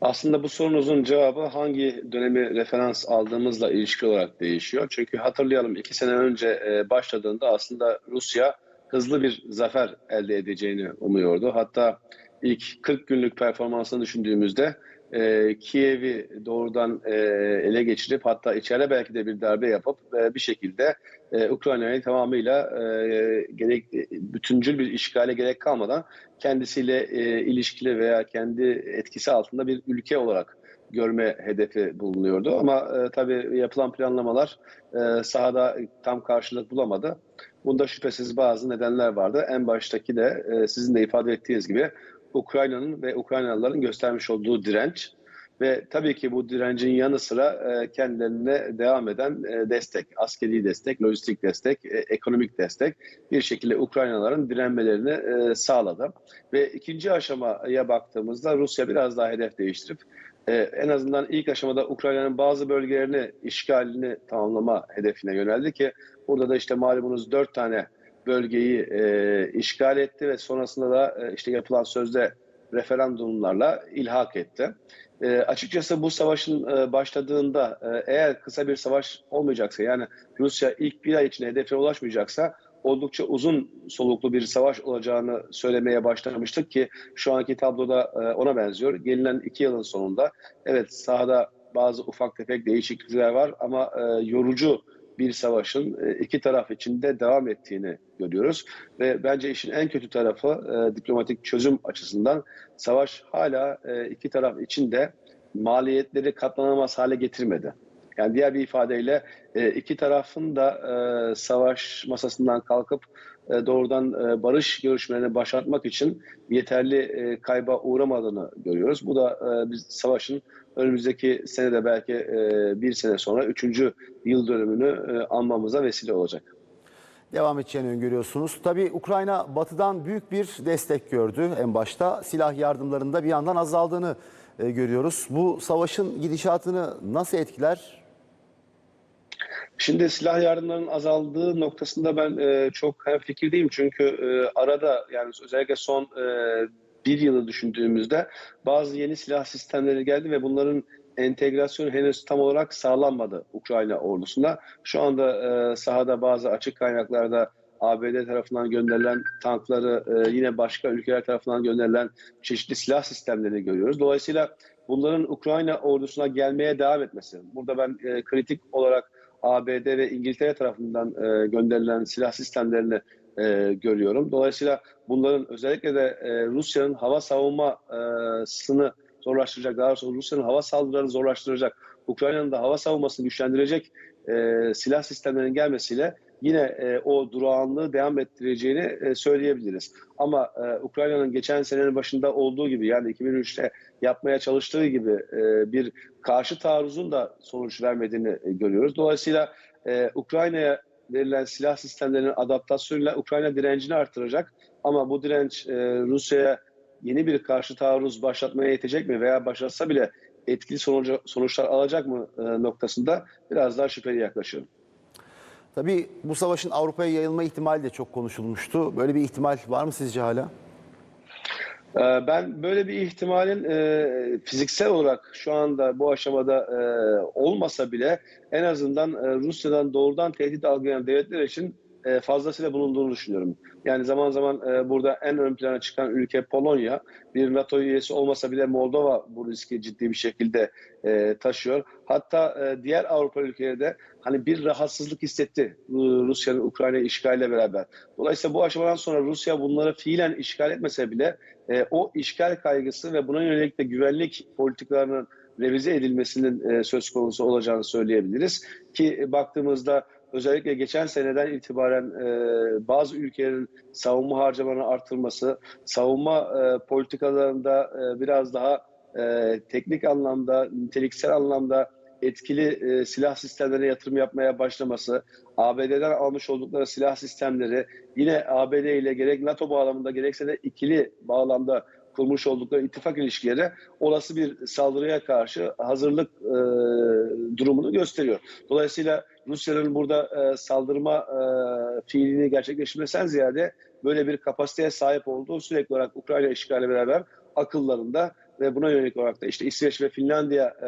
Aslında bu sorunuzun cevabı hangi dönemi referans aldığımızla ilişki olarak değişiyor. Çünkü hatırlayalım iki sene önce e, başladığında aslında Rusya hızlı bir zafer elde edeceğini umuyordu. Hatta ilk 40 günlük performansını düşündüğümüzde e, Kiev'i doğrudan e, ele geçirip hatta içeride belki de bir darbe yapıp e, bir şekilde e, Ukrayna'yı tamamıyla e, gerek bütüncül bir işgale gerek kalmadan kendisiyle e, ilişkili veya kendi etkisi altında bir ülke olarak görme hedefi bulunuyordu. Ama e, tabii yapılan planlamalar e, sahada tam karşılık bulamadı. Bunda şüphesiz bazı nedenler vardı. En baştaki de e, sizin de ifade ettiğiniz gibi Ukrayna'nın ve Ukraynalıların göstermiş olduğu direnç ve tabii ki bu direncin yanı sıra e, kendilerine devam eden e, destek, askeri destek, lojistik destek, e, ekonomik destek bir şekilde Ukraynalıların direnmelerini sağladı. Ve ikinci aşamaya baktığımızda Rusya biraz daha hedef değiştirip en azından ilk aşamada Ukrayna'nın bazı bölgelerini işgalini tamamlama hedefine yöneldi ki burada da işte malumunuz dört tane bölgeyi e, işgal etti ve sonrasında da e, işte yapılan sözde referandumlarla ilhak etti. E, açıkçası bu savaşın e, başladığında e, eğer kısa bir savaş olmayacaksa yani Rusya ilk bir ay içinde hedefe ulaşmayacaksa oldukça uzun soluklu bir savaş olacağını söylemeye başlamıştık ki şu anki tabloda e, ona benziyor. Gelinen iki yılın sonunda evet sahada bazı ufak tefek değişiklikler var ama e, yorucu bir savaşın e, iki taraf için de devam ettiğini görüyoruz. Ve bence işin en kötü tarafı e, diplomatik çözüm açısından savaş hala e, iki taraf için de maliyetleri katlanamaz hale getirmedi. Yani diğer bir ifadeyle e, iki tarafın da e, savaş masasından kalkıp doğrudan e, barış görüşmelerini başlatmak için yeterli e, kayba uğramadığını görüyoruz. Bu da e, biz savaşın önümüzdeki senede belki e, bir sene sonra üçüncü yıl dönümünü e, anmamıza vesile olacak. Devam edeceğini öngörüyorsunuz. Tabii Ukrayna batıdan büyük bir destek gördü en başta. Silah yardımlarında bir yandan azaldığını e, görüyoruz. Bu savaşın gidişatını nasıl etkiler? Şimdi silah yardımlarının azaldığı noktasında ben e, çok hem fikirdeyim çünkü e, arada yani özellikle son e, bir yılı düşündüğümüzde bazı yeni silah sistemleri geldi ve bunların entegrasyonu henüz tam olarak sağlanmadı Ukrayna ordusuna. Şu anda e, sahada bazı açık kaynaklarda ABD tarafından gönderilen tankları e, yine başka ülkeler tarafından gönderilen çeşitli silah sistemlerini görüyoruz. Dolayısıyla bunların Ukrayna ordusuna gelmeye devam etmesi. Burada ben e, kritik olarak ABD ve İngiltere tarafından e, gönderilen silah sistemlerini e, görüyorum. Dolayısıyla bunların özellikle de e, Rusya'nın hava savunmasını zorlaştıracak, daha sonra Rusya'nın hava saldırılarını zorlaştıracak, Ukrayna'nın da hava savunmasını güçlendirecek e, silah sistemlerinin gelmesiyle yine e, o durağanlığı devam ettireceğini e, söyleyebiliriz. Ama e, Ukrayna'nın geçen senenin başında olduğu gibi yani 2003'te yapmaya çalıştığı gibi e, bir karşı taarruzun da sonuç vermediğini e, görüyoruz. Dolayısıyla e, Ukrayna'ya verilen silah sistemlerinin adaptasyonuyla Ukrayna direncini artıracak. Ama bu direnç e, Rusya'ya yeni bir karşı taarruz başlatmaya yetecek mi veya başlatsa bile etkili sonucu, sonuçlar alacak mı e, noktasında biraz daha şüpheli yaklaşıyorum. Tabii bu savaşın Avrupa'ya yayılma ihtimali de çok konuşulmuştu. Böyle bir ihtimal var mı sizce hala? Ee, Ben böyle bir ihtimalin e, fiziksel olarak şu anda bu aşamada e, olmasa bile en azından e, Rusya'dan doğrudan tehdit algılayan devletler için e, fazlasıyla bulunduğunu düşünüyorum. Yani zaman zaman e, burada en ön plana çıkan ülke Polonya, bir NATO üyesi olmasa bile Moldova bu riski ciddi bir şekilde e, taşıyor. Hatta diğer Avrupa ülkeleri de hani bir rahatsızlık hissetti Rusya'nın Ukrayna işgaliyle beraber. Dolayısıyla bu aşamadan sonra Rusya bunları fiilen işgal etmese bile o işgal kaygısı ve buna yönelik de güvenlik politikalarının revize edilmesinin söz konusu olacağını söyleyebiliriz. Ki baktığımızda özellikle geçen seneden itibaren e, bazı ülkelerin savunma harcamalarını artırması, savunma e, politikalarında e, biraz daha e, teknik anlamda, niteliksel anlamda etkili e, silah sistemlerine yatırım yapmaya başlaması, ABD'den almış oldukları silah sistemleri yine ABD ile gerek NATO bağlamında gerekse de ikili bağlamda kurmuş oldukları ittifak ilişkileri olası bir saldırıya karşı hazırlık e, durumunu gösteriyor. Dolayısıyla Rusya'nın burada e, saldırma e, fiilini gerçekleştirmesinden ziyade böyle bir kapasiteye sahip olduğu sürekli olarak Ukrayna işgali beraber akıllarında ve buna yönelik olarak da işte İsveç ve Finlandiya e,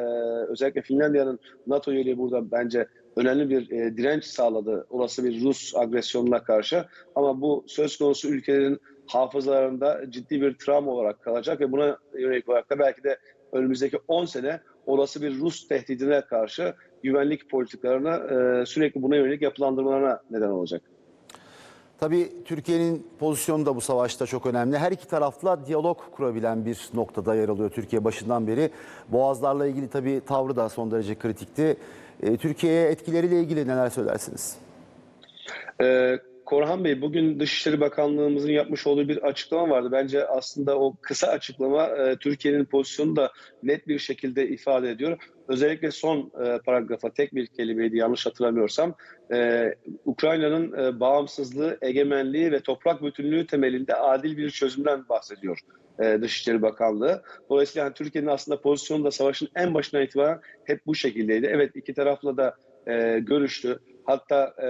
özellikle Finlandiya'nın NATO üyeliği burada bence önemli bir e, direnç sağladı olası bir Rus agresyonuna karşı. Ama bu söz konusu ülkelerin hafızalarında ciddi bir travma olarak kalacak ve buna yönelik olarak da belki de önümüzdeki 10 sene olası bir Rus tehdidine karşı güvenlik politikalarına e, sürekli buna yönelik yapılandırmalarına neden olacak. Tabii Türkiye'nin pozisyonu da bu savaşta çok önemli. Her iki tarafla diyalog kurabilen bir noktada yer alıyor Türkiye başından beri. Boğazlarla ilgili tabii tavrı da son derece kritikti. E, Türkiye'ye etkileriyle ilgili neler söylersiniz? Ee, Korhan Bey bugün Dışişleri Bakanlığımızın yapmış olduğu bir açıklama vardı. Bence aslında o kısa açıklama e, Türkiye'nin pozisyonunu da net bir şekilde ifade ediyor. Özellikle son e, paragrafa tek bir kelimeydi yanlış hatırlamıyorsam. E, Ukrayna'nın e, bağımsızlığı, egemenliği ve toprak bütünlüğü temelinde adil bir çözümden bahsediyor. e, Dışişleri Bakanlığı. Dolayısıyla yani Türkiye'nin aslında pozisyonu da savaşın en başından itibaren hep bu şekildeydi. Evet iki tarafla da e, görüştü. Hatta e,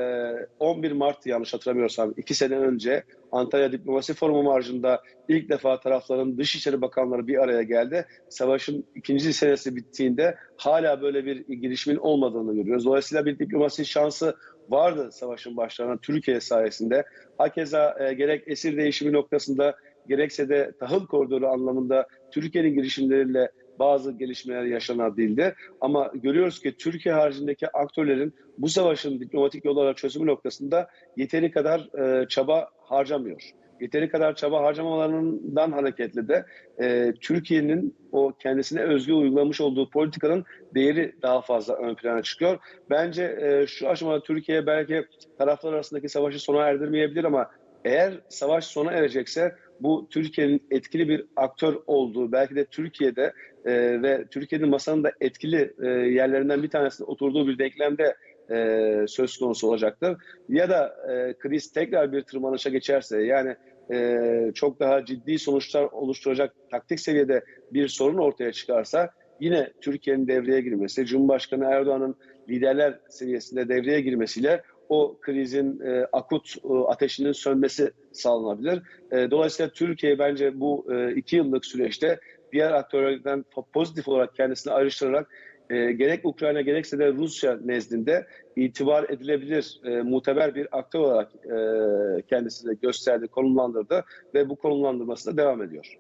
11 Mart yanlış hatırlamıyorsam iki sene önce Antalya Diplomasi Forumu marjında ilk defa tarafların Dışişleri Bakanları bir araya geldi. Savaşın ikinci senesi bittiğinde hala böyle bir girişimin olmadığını görüyoruz. Dolayısıyla bir diplomasi şansı vardı savaşın başlarına Türkiye sayesinde. Hakeza e, gerek esir değişimi noktasında gerekse de tahıl koridoru anlamında Türkiye'nin girişimleriyle bazı gelişmeler yaşanabildi. Ama görüyoruz ki Türkiye haricindeki aktörlerin bu savaşın diplomatik yollarla çözümü noktasında yeteri kadar e, çaba harcamıyor. Yeteri kadar çaba harcamalarından hareketle de e, Türkiye'nin o kendisine özgü uygulamış olduğu politikanın değeri daha fazla ön plana çıkıyor. Bence e, şu aşamada Türkiye belki taraflar arasındaki savaşı sona erdirmeyebilir ama eğer savaş sona erecekse bu Türkiye'nin etkili bir aktör olduğu, belki de Türkiye'de e, ve Türkiye'nin masanın da etkili e, yerlerinden bir tanesinde oturduğu bir denklemde e, söz konusu olacaktır. Ya da e, kriz tekrar bir tırmanışa geçerse yani e, çok daha ciddi sonuçlar oluşturacak taktik seviyede bir sorun ortaya çıkarsa yine Türkiye'nin devreye girmesi, Cumhurbaşkanı Erdoğan'ın liderler seviyesinde devreye girmesiyle o krizin e, akut e, ateşinin sönmesi sağlanabilir. E, dolayısıyla Türkiye bence bu e, iki yıllık süreçte diğer aktörlerden pozitif olarak kendisini ayrıştırarak e, gerek Ukrayna gerekse de Rusya nezdinde itibar edilebilir, e, muteber bir aktör olarak e, kendisini gösterdi, konumlandırdı ve bu konumlandırması da devam ediyor.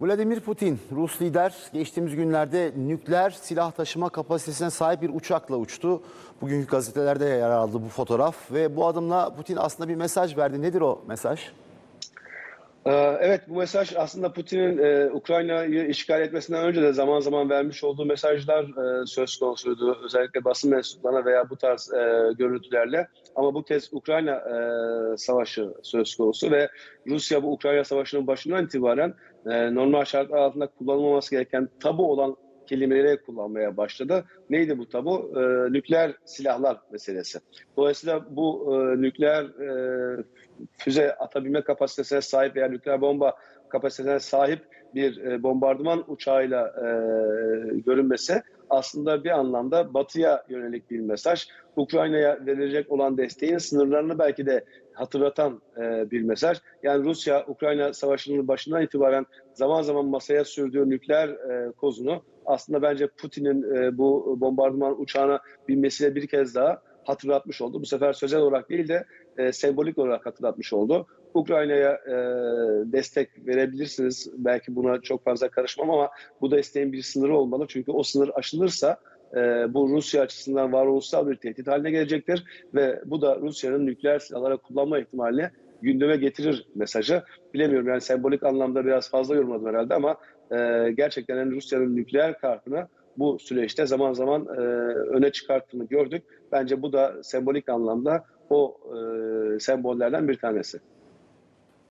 Vladimir Putin, Rus lider geçtiğimiz günlerde nükleer silah taşıma kapasitesine sahip bir uçakla uçtu. Bugünkü gazetelerde yer aldı bu fotoğraf ve bu adımla Putin aslında bir mesaj verdi. Nedir o mesaj? Ee, Evet bu mesaj aslında Putin'in e, Ukrayna'yı işgal etmesinden önce de zaman zaman vermiş olduğu mesajlar e, söz konusuydu. Özellikle basın mensuplarına veya bu tarz e, görüntülerle. Ama bu kez Ukrayna e, savaşı söz konusu ve Rusya bu Ukrayna savaşının başından itibaren e, normal şartlar altında kullanılmaması gereken tabu olan kelimeleri kullanmaya başladı. Neydi bu tabu? E, nükleer silahlar meselesi. Dolayısıyla bu e, nükleer e, füze atabilme kapasitesine sahip veya nükleer bomba kapasitesine sahip bir e, bombardıman uçağıyla e, görünmesi aslında bir anlamda batıya yönelik bir mesaj. Ukrayna'ya verilecek olan desteğin sınırlarını belki de hatırlatan e, bir mesaj. Yani Rusya Ukrayna savaşının başından itibaren zaman zaman masaya sürdüğü nükleer e, kozunu aslında bence Putin'in e, bu bombardıman uçağına binmesiyle bir kez daha hatırlatmış oldu. Bu sefer sözel olarak değil de e, sembolik olarak hatırlatmış oldu. Ukrayna'ya e, destek verebilirsiniz. Belki buna çok fazla karışmam ama bu desteğin bir sınırı olmalı. Çünkü o sınır aşılırsa e, bu Rusya açısından varoluşsal bir tehdit haline gelecektir. Ve bu da Rusya'nın nükleer silahlara kullanma ihtimalini gündeme getirir mesajı. Bilemiyorum yani sembolik anlamda biraz fazla yorumladım herhalde ama e, gerçekten yani Rusya'nın nükleer kartını bu süreçte zaman zaman e, öne çıkarttığını gördük. Bence bu da sembolik anlamda o e, sembollerden bir tanesi.